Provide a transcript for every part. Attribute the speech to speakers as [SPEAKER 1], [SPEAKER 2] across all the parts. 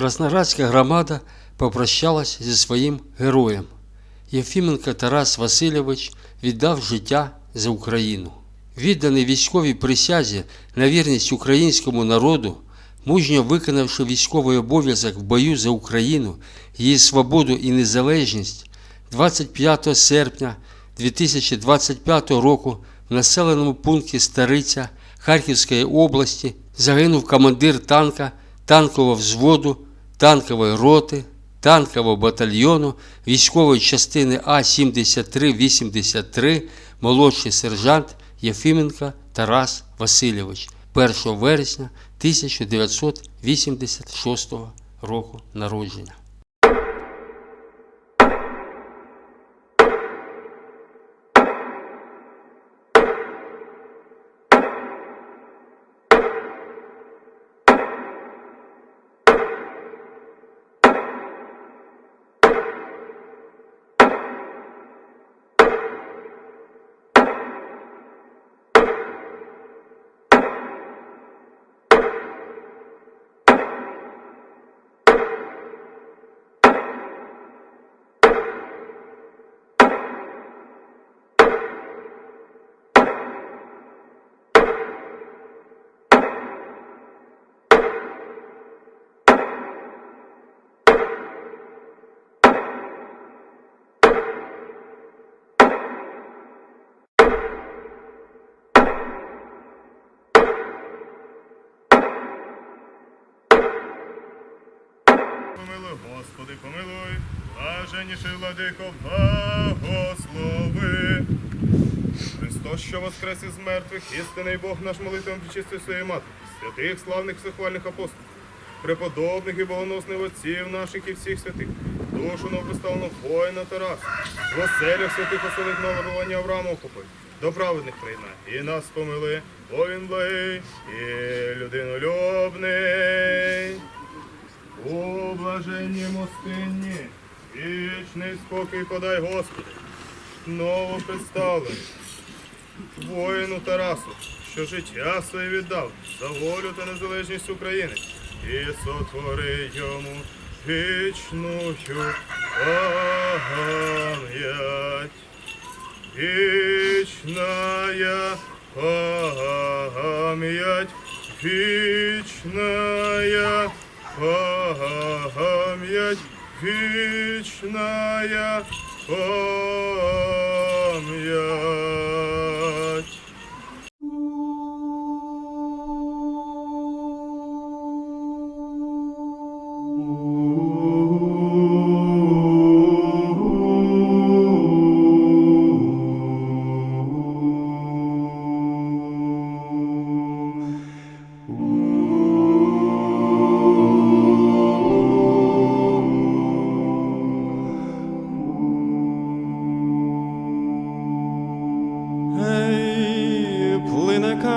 [SPEAKER 1] Красноградська громада попрощалась зі своїм героєм. Єфіменко Тарас Васильович віддав життя за Україну. Відданий військовій присязі на вірність українському народу, мужньо виконавши військовий обов'язок в бою за Україну, її свободу і незалежність, 25 серпня 2025 року в населеному пункті Стариця Харківської області загинув командир танка, танкового взводу, танкової роти, танкового батальйону військової частини А-7383 молодший сержант Єфіменко Тарас Васильович 1 вересня 1986 року народження.
[SPEAKER 2] Помилуй, Господи, помилуй, блаженніший владико, благослови. Христос, що воскрес із мертвих, істинний Бог наш молитвам причистив своєї матері, святих, славних, всехвальних апостолів, преподобних і богоносних отців наших і всіх святих, душу новоприставленого воїна Тараса, в святих оселих народування Авраама охопив, до праведних прийме, і нас помили, бо він благий і людинолюбний. У блаженні мостині, вічний спокій подай Господи, ново представлений воїну Тарасу, що життя своє віддав за волю та незалежність України. І сотвори йому вічною пам'ять. Вечная память, вечная память, вечная память.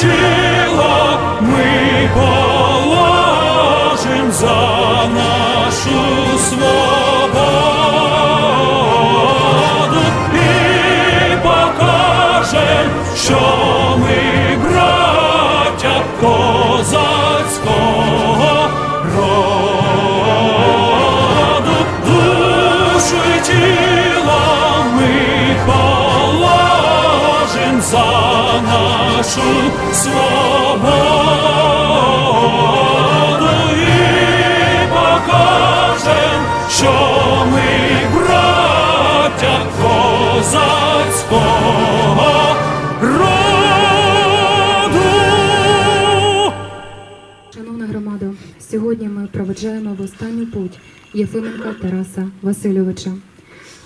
[SPEAKER 3] тіло ми положим за нашу нашу свободу і покажем, що ми браття козацького роду.
[SPEAKER 4] Шановна громада, сьогодні ми проведжаємо в останню путь Єфименка Тараса Васильовича.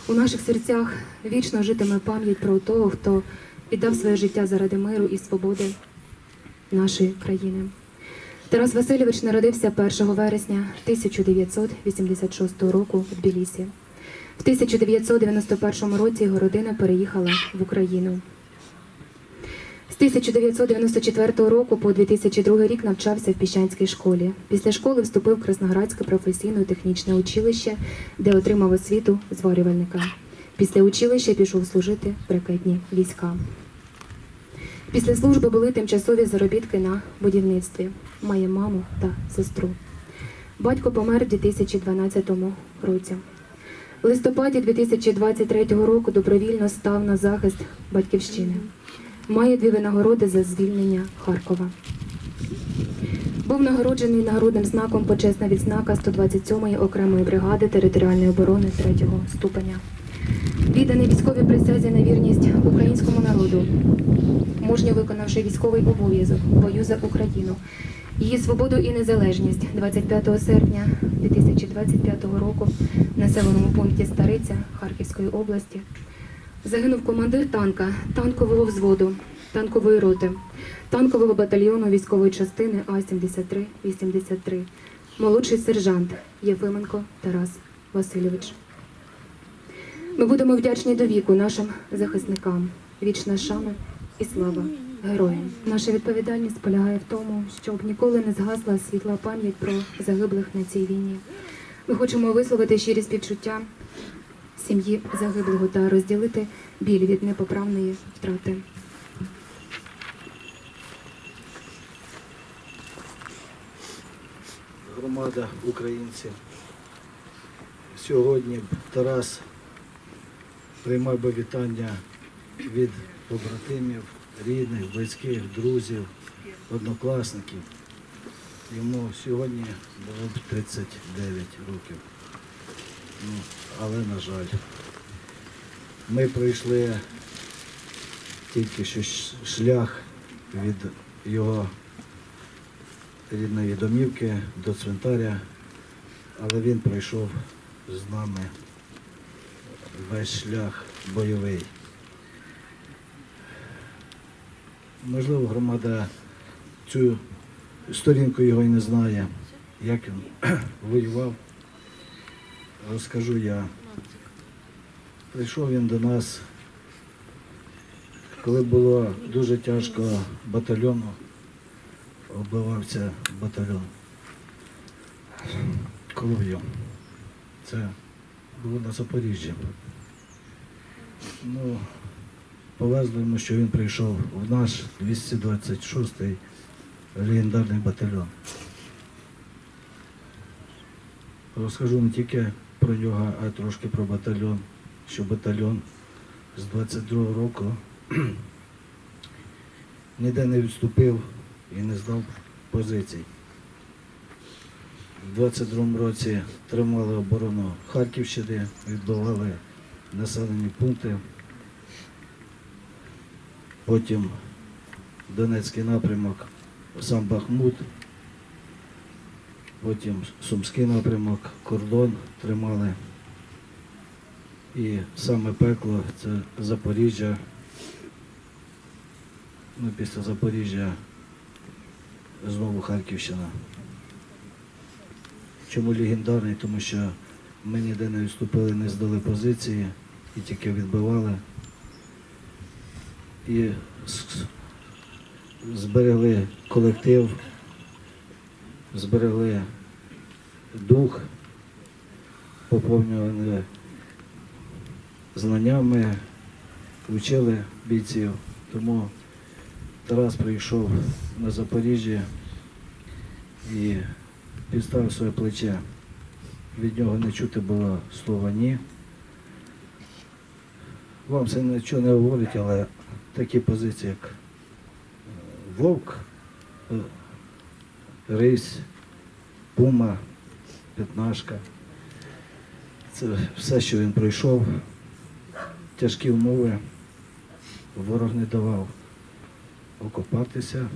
[SPEAKER 4] У наших серцях вічно житиме пам'ять про того, хто віддав своє життя заради миру і свободи нашої країни. Тарас Васильович народився 1 вересня 1986 року в Тбілісі. В 1991 році його родина переїхала в Україну. З 1994 року по 2002 рік навчався в Піщанській школі. Після школи вступив в Красноградське професійно-технічне училище, де отримав освіту зварювальника. Після училища пішов служити в ракетні війська. Після служби були тимчасові заробітки на будівництві. Має маму та сестру. Батько помер у 2012 році. В листопаді 2023 року добровільно став на захист батьківщини. Має дві винагороди за звільнення Харкова. Був нагороджений нагородним знаком почесна відзнака 127-ї окремої бригади територіальної оборони 3-го ступеня. Відданий військовій присязі на вірність українському народу, мужньо виконавши військовий обов'язок бою за Україну, її свободу і незалежність. 25 серпня 2025 року в населеному пункті Стариця Харківської області. Загинув командир танка, танкового взводу, танкової роти, танкового батальйону військової частини А-73-83, молодший сержант Єфименко Тарас Васильович. Ми будемо вдячні до віку нашим захисникам. Вічна шана і слава героям. Наша відповідальність полягає в тому, щоб ніколи не згасла світла пам'ять про загиблих на цій війні. Ми хочемо висловити щирі співчуття сім'ї загиблого та розділити біль від непоправної втрати.
[SPEAKER 5] громада українців. Сьогодні Тарас приймав би вітання від побратимів, рідних, близьких, друзів, однокласників. Йому сьогодні було б 39 років. Ну, але, на жаль, ми пройшли тільки що шлях від його рідної домівки до цвинтаря, але він пройшов з нами весь шлях бойовий. Можливо, громада цю сторінку його і не знає, як він воював, розкажу я. Прийшов він до нас, коли було дуже тяжко батальйону, оббивався батальйон кров'ю. Це було на Запоріжжі. Ну, повезло йому, що він прийшов в наш 226-й легендарний батальйон. Розкажу не тільки про нього, а трошки про батальйон, що батальйон з 22-го року ніде не відступив і не здав позицій. У 22-му році тримали оборону Харківщини, відбивали населені пункти. Потім Донецький напрямок, сам Бахмут, потім Сумський напрямок, кордон тримали. І саме пекло це Запоріжжя. Ну, після Запоріжжя знову Харківщина. Чому легендарний? Тому що ми ніде не відступили, не здали позиції і тільки відбивали. І зберегли колектив, зберегли дух, поповнювали знаннями, вчили бійців. Тому Тарас прийшов на Запоріжжя і підставив своє плече. Від нього не чути було слова ні. Вам це нічого не говорить, але такі позиції, як е, вовк, е, рись, пума, п'ятнашка. Це все, що він пройшов. Тяжкі умови. Ворог не давав окопатися.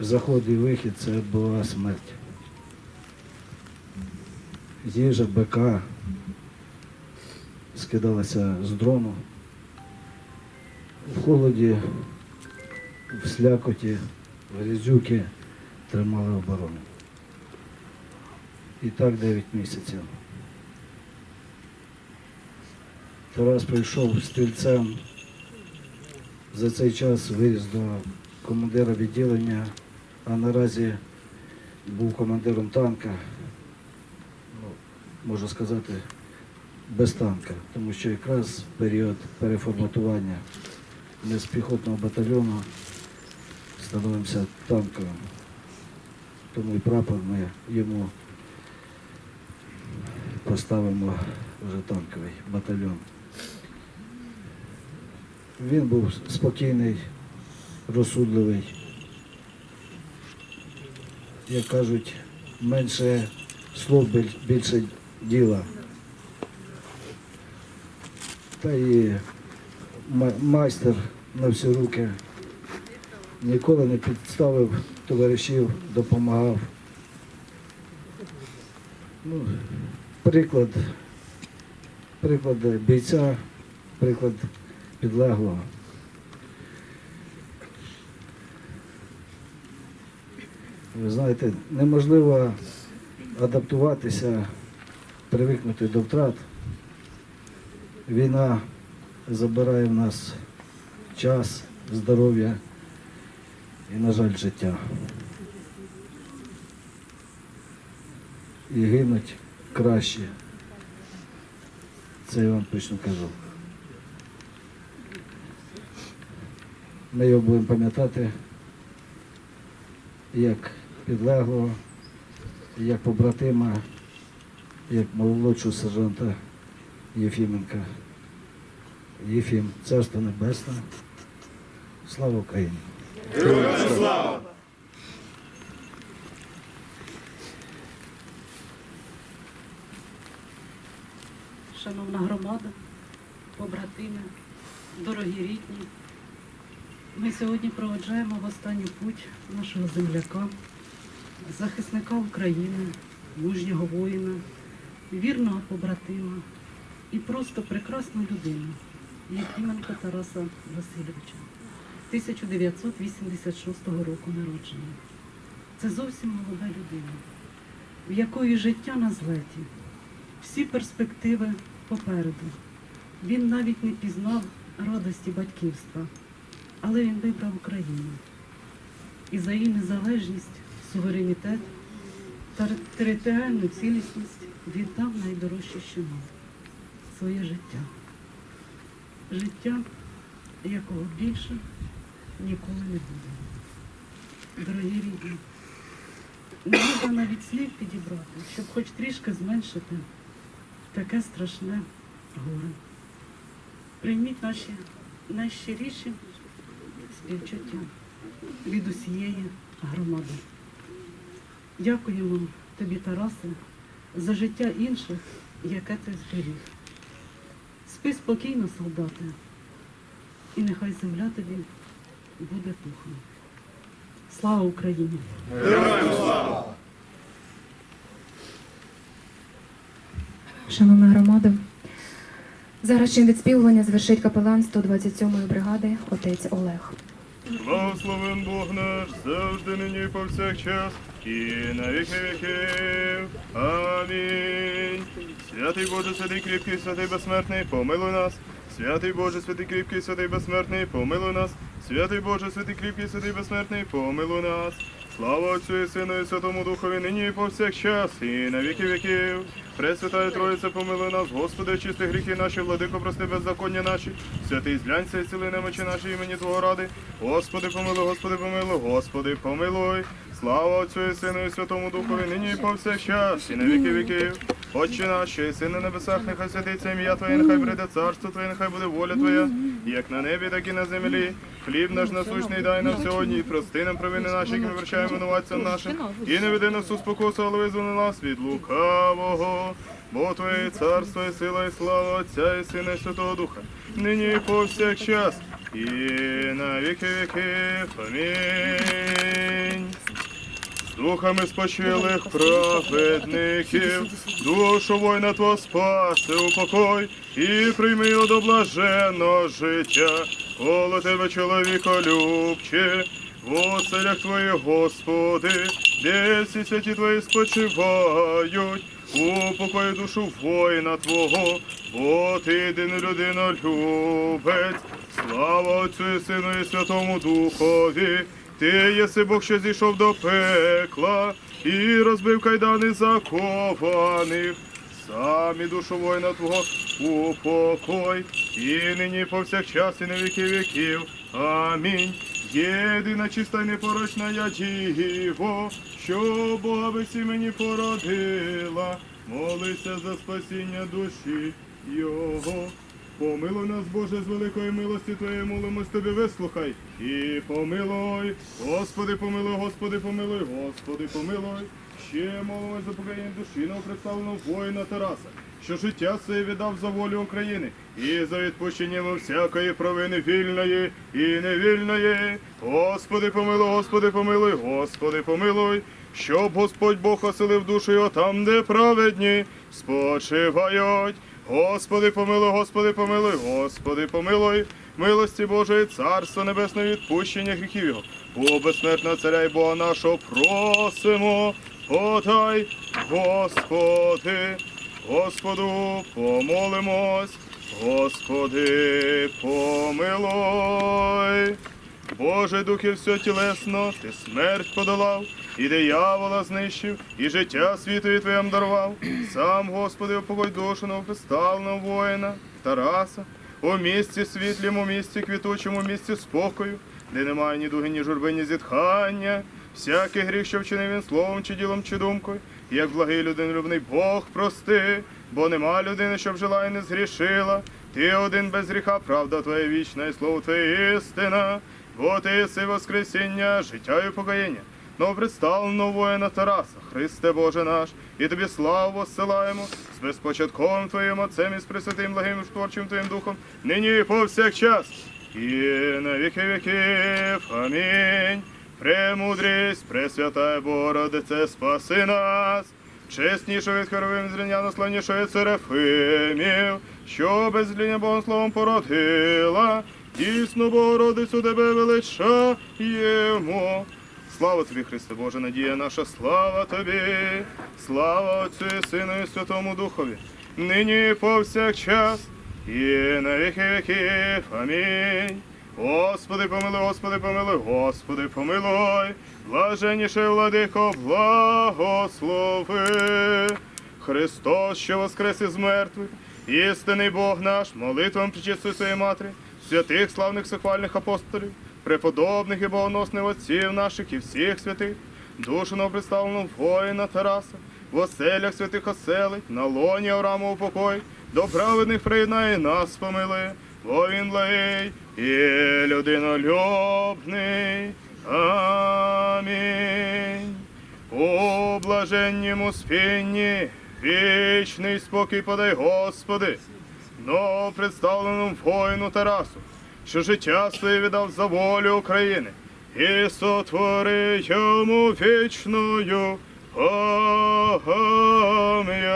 [SPEAKER 5] Заход і вихід це була смерть. Їжа, бика скидалася з дрону. В холоді, в слякоті, в грязюки тримали оборону. І так 9 місяців. Тарас прийшов стрільцем. За цей час виріс до командира відділення, а наразі був командиром танка, ну, можу сказати, без танка, тому що якраз в період переформатування ми з піхотного батальйону становимося танковим. Тому і прапор ми йому поставимо вже танковий батальйон. Він був спокійний, розсудливий. Як кажуть, менше слов, більше діла. Та і майстер на всі руки. Ніколи не підставив товаришів, допомагав. Ну, приклад, приклад бійця, приклад підлеглого. Ви знаєте, неможливо адаптуватися, привикнути до втрат. Війна забирає в нас час, здоров'я і, на жаль, життя. І гинуть краще. Це я вам точно кажу. Ми його будемо пам'ятати як підлеглого, як побратима, як молодшого сержанта Єфіменка. Єфім, царство небесне. Слава Україні!
[SPEAKER 6] Шановна громада, побратими, дорогі рідні, ми сьогодні проведжаємо в останню путь нашого земляка, захисника України, мужнього воїна, вірного побратима і просто прекрасну людину Єфіменка Тараса Васильовича, 1986 року народження. Це зовсім молода людина. в якої життя на злеті, всі перспективи попереду. Він навіть не пізнав радості батьківства, але він вибрав Україну. І за її незалежність, суверенітет та територіальну цілісність віддав найдорожче, що мав своє життя. Життя, якого більше ніколи не буде. Дорогі рідні, не можна навіть слів підібрати, щоб хоч трішки зменшити таке страшне горе. Прийміть наші найщиріші співчуття від усієї громади. Дякуємо тобі, Тарасе, за життя інших, яке ти зберіг. Спи спокійно, солдати, і нехай земля тобі буде пухом. Слава Україні!
[SPEAKER 4] Шановна громада, зараз чин відспівування звершить капелан 127-ї бригади отець Олег.
[SPEAKER 2] Благословен Бог наш, завжди нині і повсякчас, і на віки віків. Амінь. Святий Боже, святий кріпкий, святий безсмертний, помилуй нас. Святий Боже, святий кріпкий, святий безсмертний, помилуй нас. Святий Боже, святий кріпкий, святий безсмертний, помилуй нас. Слава Отцю і Сину і Святому Духові, нині і повсякчас, і на віки віків. Пресвятая Троїця, помилуй нас, Господи, очисти гріхи наші, владико, прости беззаконня наші, святий зглянься і ціли немочі наші імені Твого ради. Господи, помилуй, Господи, помилуй, Господи, помилуй. Слава Отцю і Сину і Святому Духові, нині і повсякчас, і на віки віків. Отче наш, що єси на небесах, нехай святиться ім'я Твоє, нехай прийде царство Твоє, нехай буде воля Твоя, як на небі, так і на землі. Хліб наш насущний дай нам сьогодні, і прости нам провини наші, які ми прощаємо винуватцям нашим. І не веди нас у спокусу, але визволи нас від лукавого. Бо Твоє царство і сила, і слава Отця і Сина, і Святого Духа, нині і повсякчас, і на віки віків. Амінь. Духами спочилих праведників, душу воїна Твого спаси упокой, і прийми до блаженного життя, коло тебе, чоловіко любче, в оселях Твоїх, Господи, де всі святі Твої спочивають, упокой душу воїна Твого, бо ти єдина людина любець, слава Отцю і Сину і Святому Духові. Ти єси Бог, що зійшов до пекла і розбив кайдани закованих. Самі душу воїна Твого упокой, і нині повсякчас, і на віки віків. Амінь. Єдина чиста й непорочна я діво, що Бога ви всі мені породила, молися за спасіння душі Його. Помилуй нас, Боже, з великої милості Твоєї молимось Тобі, вислухай і помилуй. Господи, помилуй, Господи, помилуй, Господи, помилуй. Ще молимось за покаяння душі новопредставленого воїна Тараса, що життя своє віддав за волю України і за відпущенням всякої провини вільної і невільної. Господи, помилуй, Господи, помилуй, Господи, помилуй. Щоб Господь Бог оселив душу його там, де праведні спочивають. Господи, помилуй, Господи, помилуй, Господи, помилуй, милості Божої, Царство Небесне, відпущення гріхів Його. О, безсмертного царя і Бога нашого просимо, подай, Господи, Господу помолимось, Господи, помилуй. Боже Духе все тілесно, ти смерть подолав, і диявола знищив, і життя світові Твоєм дарував. Сам, Господи, упокой душу новоприставленого воїна, Тараса, у місці світлім, у місці квітучому, у місці спокою, де немає ні дуги, ні журби, ні зітхання. Всякий гріх, що вчинив він словом чи ділом, чи думкою, як благий людинолюбний Бог прости, бо нема людини, щоб жила і не згрішила. Ти один без гріха, правда Твоя вічна, і слово Твоє істина. Бо ти єси воскресіння, життя і покаяння. Новопредставленого воїна Тараса, Христе Боже наш, і тобі славу посилаємо з безпочатковим Твоїм Отцем і з Пресвятим благим творчим Твоїм Духом, нині і повсякчас, і на віки віків. Амінь. Премудрість, Пресвятая Богородице, спаси нас. Чеснішого від хоровим зрівняно славнішої Церефимів, що без зління Богом словом породила, дійсно Богородицю тебе величаємо. Слава тобі, Христе Боже, надія наша, слава тобі, слава Отцю і Сину і Святому Духові, нині і повсякчас, і на віки віків. Амінь. Господи, помилуй, Господи, помилуй, Господи, помилуй, блаженніше владико, благослови. Христос, що воскрес із мертвих, істинний Бог наш, молитвам причистої матері, святих славних сихвальних апостолів, преподобних і богоносних отців наших і всіх святих, душу представлену воїна Тараса, в оселях святих оселить, на лоні Авраамову покой, до праведних приєднає нас помилує, бо він благий і людинолюбний. Амінь. У блаженнім спінні вічний спокій подай, Господи, но представленому воїну Тарасу, що життя своє віддав за волю України, і сотвори йому вічною пам'ять.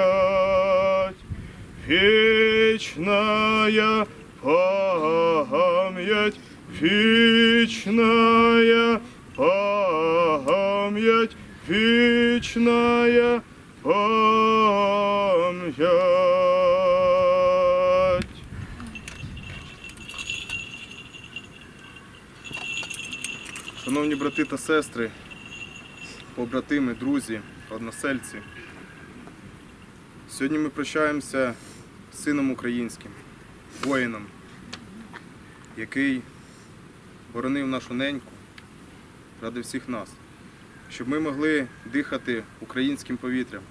[SPEAKER 2] Вечная память, вечная память, вечная память. Шановні брати та сестри, побратими, друзі, односельці. Сьогодні ми прощаємося з сином українським, воїном, який боронив нашу неньку ради всіх нас, щоб ми могли дихати українським повітрям,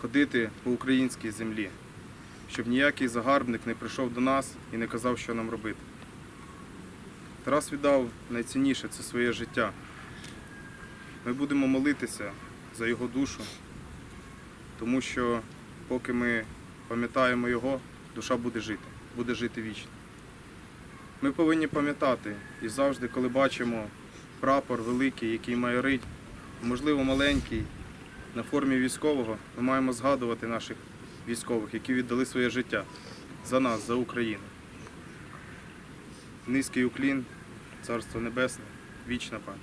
[SPEAKER 2] ходити по українській землі, щоб ніякий загарбник не прийшов до нас і не казав, що нам робити. Тарас віддав найцінніше це своє життя. Ми будемо молитися за його душу, тому що поки ми пам'ятаємо його, душа буде жити, буде жити вічно. Ми повинні пам'ятати і завжди, коли бачимо прапор великий, який має рить, можливо, маленький, на формі військового, ми маємо згадувати наших військових, які віддали своє життя за нас, за Україну. Низький уклін, Царство Небесне, вічна пам'ять.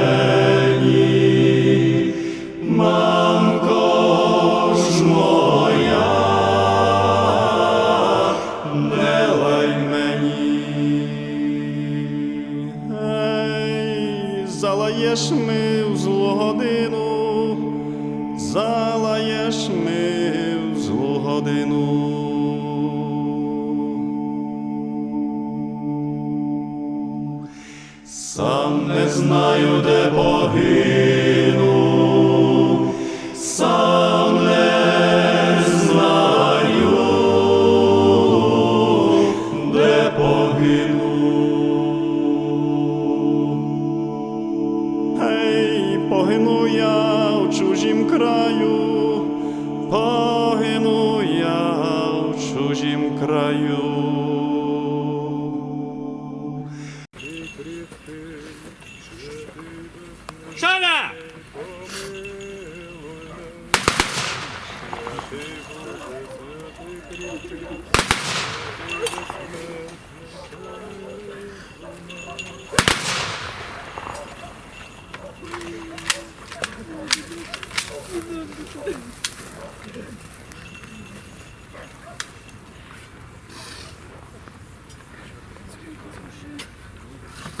[SPEAKER 7] どうですか?